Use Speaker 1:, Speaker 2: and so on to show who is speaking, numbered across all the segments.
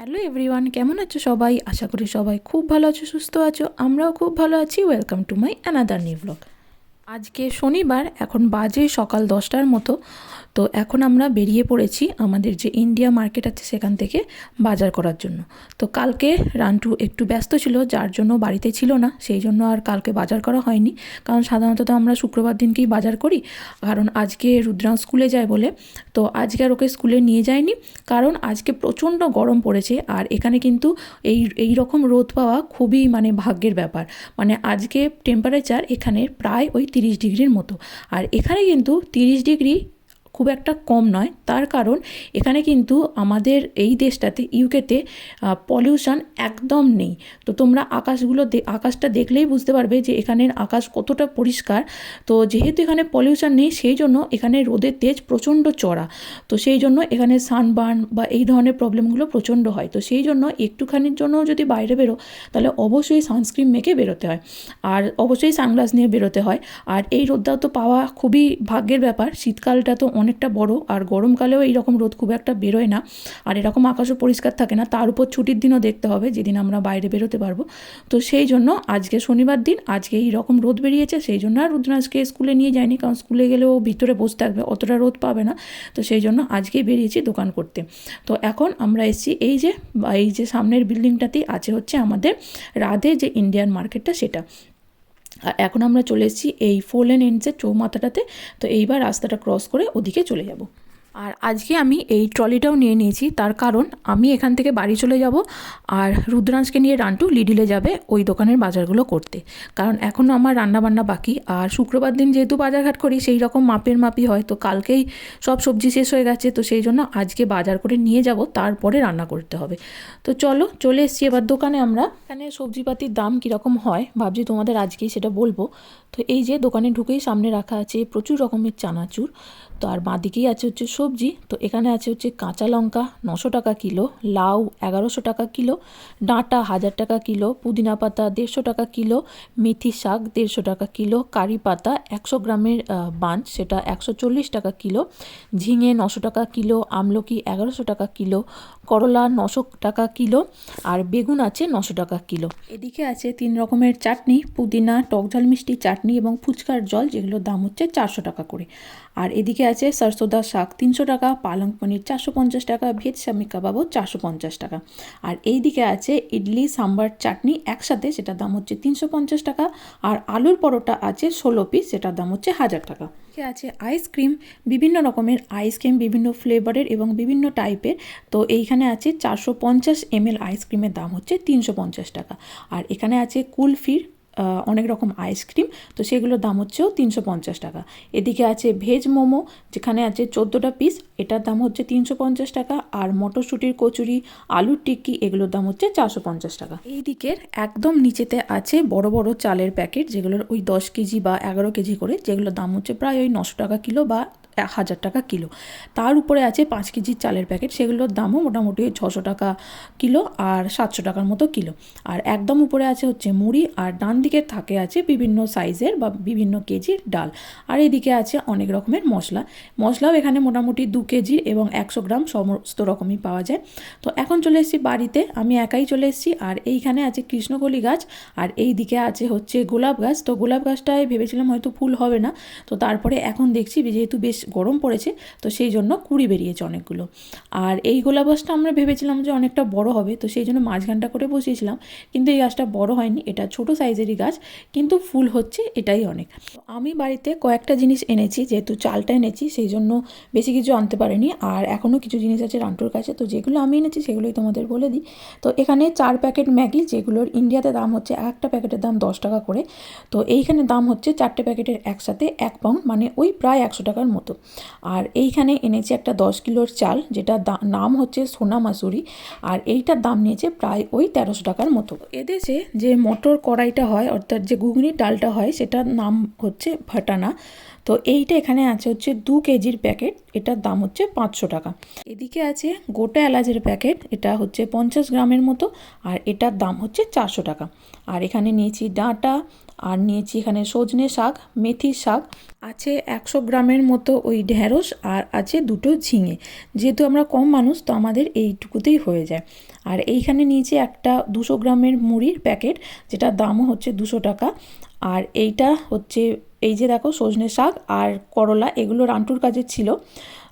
Speaker 1: Hello everyone কেমন আছো সবাই? আশা করি সবাই খুব ভালো আছো, সুস্থ আছো, আমরাও খুব ভালো আছি। Welcome to my another new blog আজকে শনিবার, এখন বাজে সকাল দশটার মতো। তো এখন আমরা বেরিয়ে পড়েছি আমাদের যে ইন্ডিয়া মার্কেট আছে সেখান থেকে বাজার করার জন্য। তো কালকে রান্টু একটু ব্যস্ত ছিল, যার জন্য বাড়িতে ছিল না, সেই জন্য আর কালকে বাজার করা হয়নি। কারণ সাধারণত তো আমরা শুক্রবার দিনকেই বাজার করি। কারণ আজকে রুদ্রাং স্কুলে যায় বলে। তো আজকে আর ওকে স্কুলে নিয়ে যায়নি। কারণ আজকে প্রচণ্ড গরম পড়েছে আর এখানে কিন্তু এই এই রকম রোদ পাওয়া খুবই মানে ভাগ্যের ব্যাপার। মানে আজকে টেম্পারেচার এখানে প্রায় ওই তিরিশ ডিগ্রির মতো। আর এখানে কিন্তু তিরিশ ডিগ্রি খুব একটা কম নয়। তার কারণ এখানে কিন্তু আমাদের এই দেশটাতে, ইউকেতে পলিউশন একদম নেই। তো তোমরা আকাশগুলো আকাশটা দেখলেই বুঝতে পারবে যে এখানের আকাশ কতটা পরিষ্কার। তো যেহেতু এখানে পলিউশন নেই, সেই জন্য এখানে রোদের তেজ প্রচণ্ড চড়া। তো সেই জন্য এখানে সানবার্ন বা এই ধরনের প্রবলেমগুলো প্রচণ্ড হয়। তো সেই জন্য একটুখানির জন্য যদি বাইরে বেরো, তাহলে অবশ্যই সানস্ক্রিন মেখে বেরোতে হয়। আর অবশ্যই সানগ্লাস নিয়ে বেরোতে হয়। আর এই রোদটাও তো পাওয়া খুবই ভাগ্যের ব্যাপার। শীতকালটা তো অনেকটা বড় আর গরমকালেও এইরকম রোদ খুব একটা বেরোয় না। আর এরকম আকাশও পরিষ্কার থাকে না, তার উপর ছুটির দিনও দেখতে হবে যেদিন আমরা বাইরে বেরোতে পারব। তো সেই জন্য আজকে শনিবার দিন, আজকে এই রকম রোদ বেরিয়েছে, সেই জন্য আর রুদ্রাজকে স্কুলে নিয়ে যায়নি কারণ স্কুলে গেলেও ভিতরে বসে থাকবে, অতটা রোদ পাবে না। তো সেই জন্য আজকেই বেরিয়েছি দোকান করতে। তো এখন আমরা এসেছি, এই যে এই যে সামনের বিল্ডিংটাতেই আছে হচ্ছে আমাদের রাধে যে ইন্ডিয়ান মার্কেটটা সেটা। আর এখন আমরা চলে এসেছি এই ফোর লেন এন্ডসের চৌমাথাটাতে। তো এইবার রাস্তাটা ক্রস করে ওদিকে চলে যাব। আর আজকে আমি এই ট্রলিটাও নিয়ে নিয়েছি। তার কারণ আমি এখান থেকে বাড়ি চলে যাব আর রুদ্রাংশকে নিয়ে রান্টু লিডিলে যাবে ওই দোকানের বাজারগুলো করতে। কারণ এখনও আমার রান্নাবান্না বাকি। আর শুক্রবার দিন যেহেতু বাজারঘাট করি, সেই রকম মাপের মাপই হয়। তো কালকেই সব সবজি শেষ হয়ে গেছে। তো সেই জন্য আজকে বাজার করে নিয়ে যাব, তারপরে রান্না করতে হবে। তো চলো, চলে এসছি এবার দোকানে আমরা। এখানে সবজিপাতির দাম কীরকম হয়? ভাবছি তোমাদের আজকেই সেটা বলব। তো এই যে দোকানে ঢুকেই সামনে রাখা আছে প্রচুর রকমের চানাচুর। তো আর বাঁদিকেই আছে হচ্ছে সবজি, তো এখানে আছে হচ্ছে কাঁচা লঙ্কা নশো টাকা কিলো, লাউ এগারোশো টাকা কিলো, ডাঁটা হাজার টাকা কিলো, পুদিনা পাতা দেড়শো টাকা কিলো, মেথি শাক দেড়শো টাকা কিলো, কারি পাতা একশো গ্রামের বাঞ্চ সেটা একশো চল্লিশ টাকা কিলো, ঝিঙে নশো টাকা কিলো, আমলকি এগারোশো টাকা কিলো, করলা নশো টাকা কিলো, আর বেগুন আছে নশো টাকা কিলো। এদিকে আছে তিন রকমের চাটনি, পুদিনা, টক ঝাল, মিষ্টি চাটনি এবং ফুচকার জল যেগুলোর দাম হচ্ছে চারশো টাকা করে। আর এদিকে আছে সরসোদা শাক তিনশো টাকা, পালং পনির চারশো পঞ্চাশ টাকা, ভেজ শামি কাবাবও চারশো পঞ্চাশ টাকা। আর এই দিকে আছে ইডলি, সাম্বার, চাটনি একসাথে, সেটার দাম হচ্ছে তিনশো পঞ্চাশ টাকা। আর আলুর পরোটা আছে ষোলো পিস সেটার দাম হচ্ছে হাজার টাকা। আছে আইসক্রিম বিভিন্ন রকমের আইসক্রিম বিভিন্ন ফ্লেভারের এবং বিভিন্ন টাইপের তো এইখানে আছে চারশো পঞ্চাশ এমএল আইসক্রিমের দাম হচ্ছে তিনশো পঞ্চাশ টাকা। আর এখানে আছে কুলফির অনেক রকম আইসক্রিম তো সেগুলোর দাম হচ্ছেও তিনশো পঞ্চাশ টাকা। এদিকে আছে ভেজ মোমো, যেখানে আছে চোদ্দোটা পিস এটার দাম হচ্ছে তিনশো পঞ্চাশ টাকা, আর মটরশুঁটির কচুরি, আলুর টিক্কি, এগুলোর দাম হচ্ছে চারশো পঞ্চাশ টাকা। এই দিকের একদম নিচেতে আছে বড় বড় চালের প্যাকেট যেগুলোর ওই দশ কেজি বা এগারো কেজি করে, যেগুলোর দাম হচ্ছে প্রায় ওই নশো টাকা কিলো বা হাজার টাকা কিলো। তার উপরে আছে পাঁচ কেজির চালের প্যাকেট। সেগুলোর দামও মোটামুটি ছশো টাকা কিলো আর সাতশো টাকার মতো কিলো। আর একদম উপরে আছে হচ্ছে মুড়ি আর ডান দিকের থাকে আছে বিভিন্ন সাইজের বা বিভিন্ন কেজির ডাল। আর এদিকে আছে অনেক রকমের মশলা। মশলাও এখানে মোটামুটি দু কেজি এবং একশো গ্রাম সমস্ত রকমই পাওয়া যায়। তো এখন চলে এসেছি বাড়িতে। আমি একাই চলে এসেছি। আর এইখানে আছে কৃষ্ণকলি গাছ। আর এই দিকে আছে হচ্ছে গোলাপ গাছ। তো গোলাপ গাছটায় ভেবেছিলাম হয়তো ফুল হবে না। তো তারপরে এখন দেখছি যেহেতু বেশ গরম পড়েছে, তো সেই জন্য কুড়ি বেরিয়েছে অনেকগুলো। আর এই গোলাপ গাছটা আমরা ভেবেছিলাম যে অনেকটা বড় হবে, তো সেই জন্য মাঝখানটা করে বসিয়েছিলাম, কিন্তু এই গাছটা বড় হয়নি, এটা ছোট সাইজেরই গাছ, কিন্তু ফুল হচ্ছে এটাই অনেক। আমি বাড়িতে কয়েকটা জিনিস এনেছি, যেহেতু চালটা এনেছি, সেই জন্য বেশি কিছু আনতে পারিনি, আর এখনও কিছু জিনিস আছে রান্টুর কাছে, তো যেগুলো আমি এনেছি সেগুলোই তোমাদের বলে দিই। তো এখানে চার প্যাকেট ম্যাগি, যেগুলোর ইন্ডিয়াতে দাম হচ্ছে একটা প্যাকেটের দাম দশ টাকা করে, তো এইখানে দাম হচ্ছে চারটে প্যাকেটের একসাথে এক পাউন্ড মানে ওই প্রায় একশো টাকার মতো। আর এইখানে এনেছে একটা দশ কিলোর চাল, যেটা নাম হচ্ছে সোনা মাসুরি, আর এইটার দাম নিয়েছে প্রায় ওই তেরোশো টাকার মতো। এদেশে যে মটর কড়াইটা হয়, অর্থাৎ যে ঘুগনির ডালটা হয়, সেটার নাম হচ্ছে ভাটানা। তো এইটা এখানে আছে হচ্ছে দু কেজির প্যাকেট, এটার দাম হচ্ছে পাঁচশো টাকা। এদিকে আছে গোটা এলাচের প্যাকেট, এটা হচ্ছে পঞ্চাশ গ্রামের মতো, আর এটার দাম হচ্ছে চারশো টাকা। আর এখানে নিয়েছি ডাঁটা, আর নিয়েছি এখানে সজনে শাক মেথির শাক, আছে একশো গ্রামের মতো ওই ঢ্যাঁড়স আর আছে দুটো ঝিঙে। যেহেতু আমরা কম মানুষ, তো আমাদের এইটুকুতেই হয়ে যায়। আর এইখানে নিয়েছি একটা দুশো গ্রামের মুড়ির প্যাকেট, যেটার দামও হচ্ছে দুশো টাকা। আর এইটা হচ্ছে এই যে দেখো সজনে শাক আর করলা, এগুলো রান্টুর কাজের ছিল।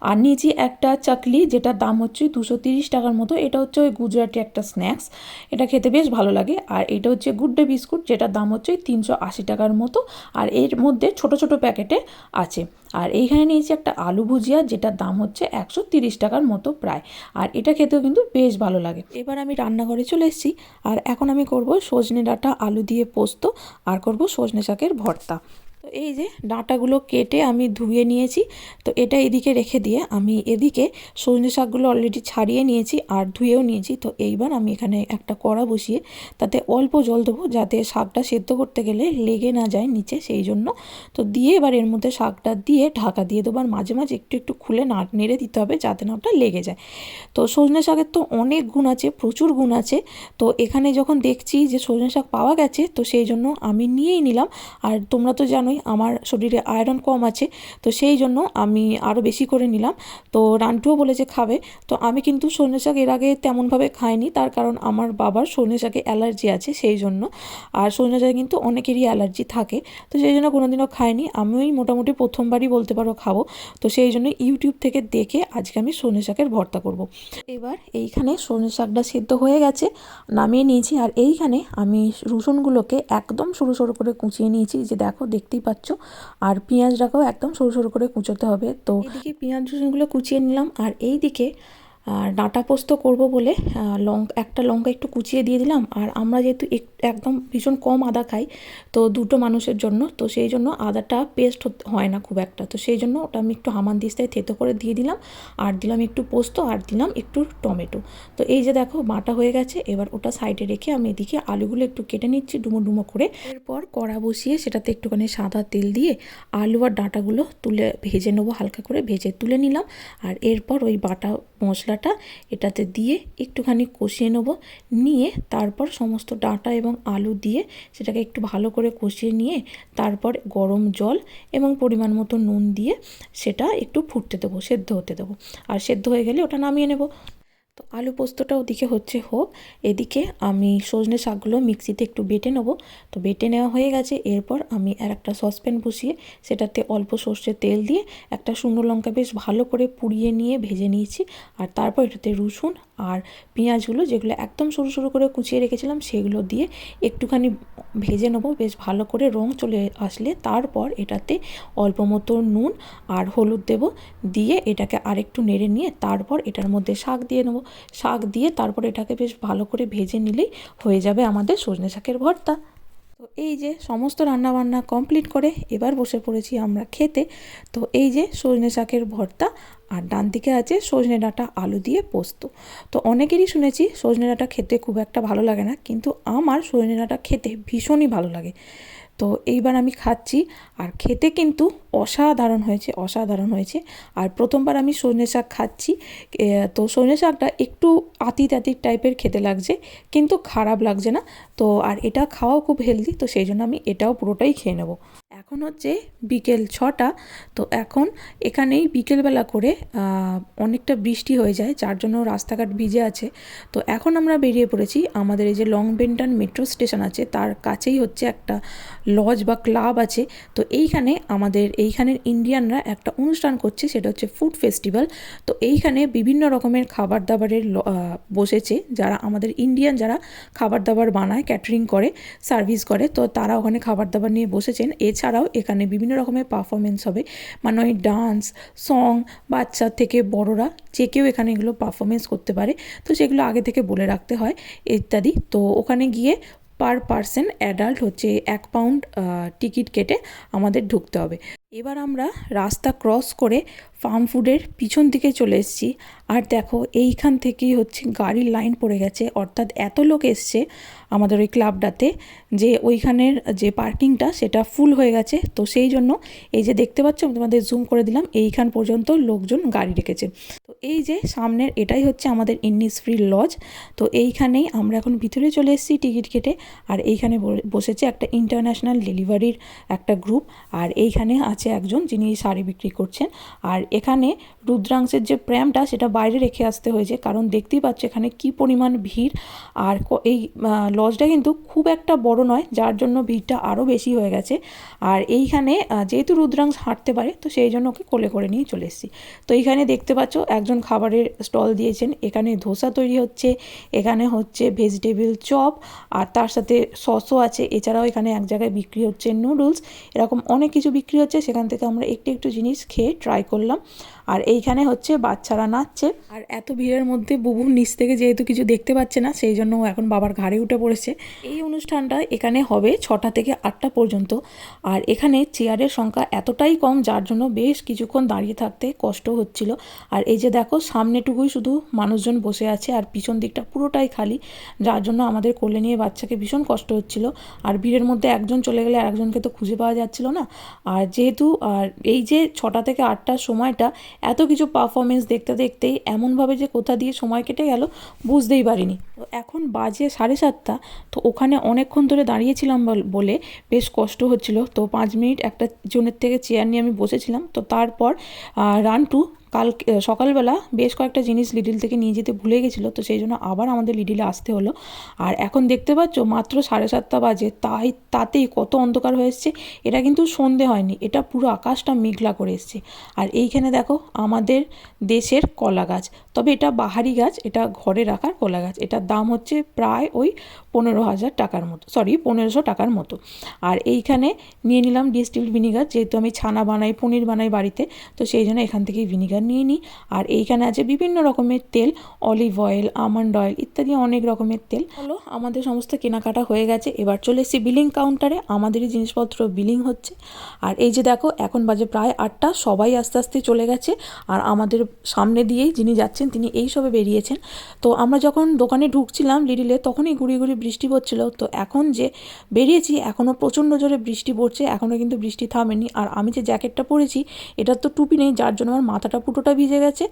Speaker 1: আর নিয়েছি একটা চাকলি, যেটার দাম হচ্ছে দুশো তিরিশ টাকার মতো। এটা হচ্ছে ওই গুজরাটি একটা স্ন্যাক্স এটা খেতে বেশ ভালো লাগে। আর এটা হচ্ছে গুড ডে বিস্কুট, যেটার দাম হচ্ছে তিনশো আশি টাকার মতো। আর এর মধ্যে ছোট ছোট প্যাকেটে আছে। আর এইখানে নিয়েছি একটা আলু ভুজিয়া, যেটার দাম হচ্ছে একশো তিরিশ টাকার মতো প্রায়। আর এটা খেতেও কিন্তু বেশ ভালো লাগে। এবার আমি রান্নাঘরে চলে এসেছি। আর এখন আমি করব সজনে ডাঁটা, আলু দিয়ে পোস্ত। আর করব সজনে শাকের ভর্তা। তো এই যে ডাঁটাগুলো কেটে আমি ধুয়ে নিয়েছি, তো এটা এদিকে রেখে দিয়ে আমি এদিকে সজনে শাকগুলো অলরেডি ছাড়িয়ে নিয়েছি আর ধুয়েও নিয়েছি। তো এইবার আমি এখানে একটা কড়া বসিয়ে তাতে অল্প জল দেবো যাতে শাকটা সেদ্ধ করতে গেলে লেগে না যায় নিচে সেই জন্য। তো দিয়ে এবার এর মধ্যে শাকটা দিয়ে ঢাকা দিয়ে দেবো আর মাঝে মাঝে একটু একটু খুলে না নেড়ে দিতে হবে যাতে না ওটা লেগে যায়। তো সজনে শাকের তো অনেক গুণ আছে, প্রচুর গুণ আছে। তো এখানে যখন দেখছি যে সজনে শাক পাওয়া গেছে, তো সেই জন্য আমি নিয়েই নিলাম। আর তোমরা তো জানোই আমার শরীরে আয়রন কম আছে। তো সেই জন্য আমি আরও বেশি করে নিলাম। তো রান্টুও বলেছে খাবে। তো আমি কিন্তু সজনে শাক এর আগে তেমনভাবে খাইনি। তার কারণ আমার বাবার সজনে শাকে অ্যালার্জি আছে সেই জন্য। আর সজনে শাকে কিন্তু অনেকেরই অ্যালার্জি থাকে। তো সেই জন্য কোনোদিনও খাইনি। আমিই মোটামুটি প্রথমবারই বলতে পারো খাব। তো সেই জন্য ইউটিউব থেকে দেখে আজকে আমি সজনে শাকের ভর্তা করব। এবার এইখানে সজনে শাকটা সেদ্ধ হয়ে গেছে, নামিয়ে নিয়েছি। আর এইখানে আমি রসুনগুলোকে একদম সরু সরু করে কুচিয়ে নিয়েছি। যে দেখো দেখতেই পাচ্ছ। আর পেঁয়াজটাকেও একদম সরু সরু করে কুচোতে হবে। তো এদিকে পেঁয়াজ রসুনগুলো কুচিয়ে নিলাম। আর এই দিকে আর ডাঁটা পোস্ত করব বলে লঙ্কা একটা লঙ্কা একটু কুচিয়ে দিয়ে দিলাম। আর আমরা যেহেতু একদম ভীষণ কম আদা খাই, তো দুটো মানুষের জন্য, তো সেই জন্য আদাটা পেস্ট হয় না খুব একটা। তো সেই জন্য ওটা আমি একটু হামান দিস্তায় থেতো করে দিয়ে দিলাম। আর দিলাম একটু পোস্ত, আর দিলাম একটু টমেটো। তো এই যে দেখো, বাটা হয়ে গেছে। এবার ওটা সাইডে রেখে আমি এদিকে আলুগুলো একটু কেটে নিচ্ছি ডুমো ডুমো করে। এরপর কড়া বসিয়ে সেটাতে একটুখানি সাদা তেল দিয়ে আলু আর ডাঁটাগুলো তুলে ভেজে নেব, হালকা করে ভেজে তুলে নিলাম। আর এরপর ওই বাটা মশলাটা এটাতে দিয়ে একটুখানি কষিয়ে নেব। নিয়ে তারপর সমস্ত ডাঁটা এবং আলু দিয়ে সেটাকে একটু ভালো করে কষিয়ে নিয়ে তারপর গরম জল এবং পরিমাণ মতো নুন দিয়ে সেটা একটু ফুটতে দেবো, সেদ্ধ হতে দেবো। আর সেদ্ধ হয়ে গেলে ওটা নামিয়ে নেব। তো আলু পোস্তটা ওদিকে হচ্ছে হোক। এদিকে আমি সজনে শাকগুলো মিক্সিতে একটু বেটে নেব। তো বেটে নেওয়া হয়ে গেছে। এরপর আমি আর একটা সসপ্যান বসিয়ে সেটাতে অল্প সর্ষের তেল দিয়ে একটা শুকনো লঙ্কা বেশ ভালো করে পুড়িয়ে নিয়ে ভেজে নিয়েছি। আর তারপর এটাতে রসুন আর পেঁয়াজগুলো যেগুলো একদম সরু সরু করে কুচিয়ে রেখেছিলাম সেগুলো দিয়ে একটুখানি ভেজে নেব। বেশ ভালো করে রং চলে আসলে তারপর এটাতে অল্প মতো নুন আর হলুদ দেব। দিয়ে এটাকে আরেকটু নেড়ে নিয়ে তারপর এটার মধ্যে শাক দিয়ে নেব। শাক দিয়ে তারপর এটাকে বেশ ভালো করে ভেজে নিলেই হয়ে যাবে আমাদের সজনে শাকের ভর্তা। তো এই যে সমস্ত রান্নাবান্না কমপ্লিট করে এবার বসে পড়েছি আমরা খেতে। তো এই যে সজনে শাকের ভর্তা আর ডান দিকে আছে সজনে ডাঁটা আলু দিয়ে পোস্ত। তো অনেকেরই শুনেছি সজনে ডাঁটা খেতে খুব একটা ভালো লাগে না, কিন্তু আমার সজনে ডাঁটা খেতে ভীষণই ভালো লাগে। তো এইবার আমি খাচ্ছি। আর খেতে কিন্তু অসাধারণ হয়েছে অসাধারণ হয়েছে। আর প্রথমবার আমি সজনে শাক খাচ্ছি। তো সজনে শাকটা একটু আতিত টাইপের খেতে লাগছে, কিন্তু খারাপ লাগছে না। তো আর এটা খাওয়াও খুব হেলদি তো সেই জন্য আমি এটাও পুরোটাই খেয়ে নেব। এখন হচ্ছে বিকেল ছটা। তো এখন এখানেই বিকেলবেলা করে অনেকটা বৃষ্টি হয়ে যায়, যার জন্য রাস্তাঘাট ভিজে আছে। তো এখন আমরা বেরিয়ে পড়েছি আমাদের এই যে লং বেন্টান মেট্রো স্টেশন আছে, তার কাছেই হচ্ছে একটা লজ বা ক্লাব আছে। তো এইখানে আমাদের, এইখানের ইন্ডিয়ানরা একটা অনুষ্ঠান করছে, সেটা হচ্ছে ফুড ফেস্টিভ্যাল। তো এইখানে বিভিন্ন রকমের খাবার দাবারের বসেছে, যারা আমাদের ইন্ডিয়ান যারা খাবার দাবার বানায়, ক্যাটারিং করে, সার্ভিস করে, তো তারা ওখানে খাবার দাবার নিয়ে বসেছেন। এছাড়াও এখানে বিভিন্ন রকমের পারফরমেন্স হবে। মানে ওই ডান্স সং বাচ্চা থেকে বড়রা যে কেউ এখানে এগুলো পারফরমেন্স করতে পারে। তো সেগুলো আগে থেকে বলে রাখতে হয় ইত্যাদি। তো ওখানে গিয়ে পার পার্সন অ্যাডাল্ট হচ্ছে এক পাউন্ড টিকিট কেটে আমাদের ঢুকতে হবে। এবার আমরা রাস্তা ক্রস করে ফার্ম ফুডের পিছন দিকে চলে এসেছি। আর দেখো, এইখান থেকেই হচ্ছে গাড়ির লাইন পড়ে গেছে। অর্থাৎ এত লোক এসছে আমাদের ওই ক্লাবটাতে যে ওইখানের যে পার্কিংটা সেটা ফুল হয়ে গেছে। তো সেই জন্য এই যে দেখতে পাচ্ছ, আমি তোমাদের জুম করে দিলাম, এইখান পর্যন্ত লোকজন গাড়ি রেখেছে। তো এই যে সামনের, এটাই হচ্ছে আমাদের ইন্নিস ফ্রি লজ তো এইখানেই আমরা এখন ভিতরে চলে এসেছি টিকিট কেটে। আর এইখানে বসেছে একটা ইন্টারন্যাশনাল ডেলিভারির একটা গ্রুপ আর এইখানে আছে একজন যিনি শাড়ি বিক্রি করছেন। আর এখানে রুদ্রাংশের যে প্র্যামটা সেটা বাইরে রেখে আসতে হয়েছে, কারণ দেখতেই পাচ্ছ এখানে কি পরিমাণ ভিড়। আর এই লজটা কিন্তু খুব একটা বড় নয়, যার জন্য ভিড়টা আরও বেশি হয়ে গেছে। আর এইখানে যেহেতু রুদ্রাংশ হাঁটতে পারে, তো সেই জন্য ওকে কোলে করে নিয়ে চলে এসেছি। তো এইখানে দেখতে পাচ্ছ, একজন খাবারের স্টল দিয়েছেন। এখানে ধোসা তৈরি হচ্ছে, এখানে হচ্ছে ভেজিটেবল চপ, আর তার সাথে সসও আছে। এছাড়াও এখানে এক জায়গায় বিক্রি হচ্ছে নুডলস। এরকম অনেক কিছু বিক্রি হচ্ছে সেখান থেকে আমরা একটু একটু জিনিস খেয়ে ট্রাই করলাম। আর এইখানে হচ্ছে বাচ্চারা নাচছে। আর এত ভিড়ের মধ্যে বুবু নিচ থেকে যেহেতু কিছু দেখতে পাচ্ছে না, সেই জন্য এখন বাবার ঘাড়ে উঠে পড়েছে। এই অনুষ্ঠানটা এখানে হবে ছটা থেকে আটটা পর্যন্ত। আর এখানে চেয়ারের সংখ্যা এতটাই কম, যার জন্য বেশ কিছুক্ষণ দাঁড়িয়ে থাকতে কষ্ট হচ্ছিল। আর এই যে দেখো, সামনেটুকুই শুধু মানুষজন বসে আছে, আর পিছন দিকটা পুরোটাই খালি। যার জন্য আমাদের কোলে নিয়ে বাচ্চাকে ভীষণ কষ্ট হচ্ছিল। আর ভিড়ের মধ্যে একজন চলে গেলে আরেকজনকে তো খুঁজে পাওয়া যাচ্ছিল না। আর যেহেতু আর এই যে ছটা থেকে আটটার সময়টা, এত কিছু পারফরমেন্স দেখতে দেখতেই এমনভাবে যে কোথা দিয়ে সময় কেটে গেল বুঝতেই পারিনি। তো এখন বাজে সাড়ে সাতটা, তো ওখানে অনেকক্ষণ ধরে দাঁড়িয়েছিলাম বল- বেশ কষ্ট হচ্ছিল। তো পাঁচ মিনিট একটা জনের থেকে চেয়ার নিয়ে আমি বসেছিলাম। তো তারপর রান্টু কাল সকালবেলা বেশ কয়েকটা জিনিস লিডিল থেকে নিয়ে যেতে ভুলে গেছিল, তো সেই জন্য আবার আমাদের লিডিলে আসতে হলো। আর এখন দেখতে পাচ্ছ, মাত্র সাড়ে সাতটা বাজে, তাই তাতেই কত অন্ধকার হয়ে এসছে, এটা কিন্তু সন্ধে হয়নি, এটা পুরো আকাশটা মেঘলা করে এসছে। আর এইখানে দেখো, আমাদের দেশের কলা গাছ, তবে এটা বাহারি গাছ, এটা ঘরে রাখার কলা গাছ, এটার দাম হচ্ছে প্রায় ওই পনেরো হাজার টাকার মতো সরি পনেরোশো টাকার মতো। আর এইখানে নিয়ে নিলাম ডিস্টিল্ড ভিনিগার, যেহেতু আমি ছানা বানাই, পনির বানাই বাড়িতে, তো সেই জন্য এখান থেকেই ভিনিগার নিয়ে নিই। আর এইখানে আছে বিভিন্ন রকমের তেল অলিভ অয়েল আমন্ড অয়েল ইত্যাদি অনেক রকমের তেল। হলো আমাদের সমস্ত কেনাকাটা হয়ে গেছে। এবার চলে এসেছি বিলিং কাউন্টারে আমাদেরই জিনিসপত্র বিলিং হচ্ছে। আর এই যে দেখো, এখন বাজে প্রায় আটটা। সবাই আস্তে আস্তে চলে গেছে। আর আমাদের সামনে দিয়েই যিনি যাচ্ছেন, তিনি এই সবে বেরিয়েছেন। তো আমরা যখন দোকানে ঢুকছিলাম লিডিলে তখনই গুড়ি গুড়ি বৃষ্টি পড়ছিল। তো এখন যে বেরিয়েছি এখনও প্রচণ্ড জোরে বৃষ্টি পড়ছে। এখনও কিন্তু বৃষ্টি থামেনি। আর আমি যে জ্যাকেটটা পরেছি, এটার তো টুপি নেই। যার জন্য আমার মাথাটা পুটোটা ভিজে গেছে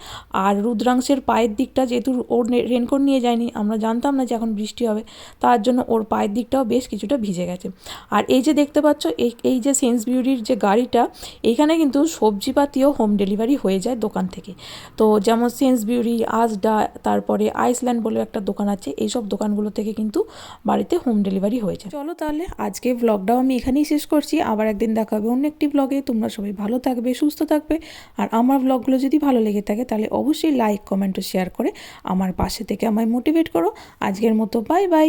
Speaker 1: আর রুদ্রাংশের পায়ের দিকটা যেহেতু ওর রেনকোট নিয়ে যায়নি, আমরা জানতাম না যে এখন বৃষ্টি হবে, তার জন্য ওর পায়ের দিকটাও বেশ কিছুটা ভিজে গেছে। আর এই যে দেখতে পাচ্ছ, এই এই যে সেন্স বিউটির যে গাড়িটা এইখানে কিন্তু সবজিপাতিও হোম ডেলিভারি হয়ে যায় দোকান থেকে। তো যেমন সেন্স বিউটি আজডা তারপরে আইসল্যান্ড বলে একটা দোকান আছে, এইসব দোকানগুলো থেকে কিন্তু বাড়িতে হোম ডেলিভারি হয়ে যায়। চলো তাহলে আজকে ব্লগটাও আমি এখানেই শেষ করছি, আবার একদিন দেখা হবে অন্য একটি ব্লগে তোমরা সবাই ভালো থাকবে, সুস্থ থাকবে, আর আমার ব্লগগুলো যদি ভালো লেগে থাকে তাহলে অবশ্যই লাইক কমেন্ট ও শেয়ার করে আমার পাশে থেকে আমায় মোটিভেট করো। আজকের মতো বাই বাই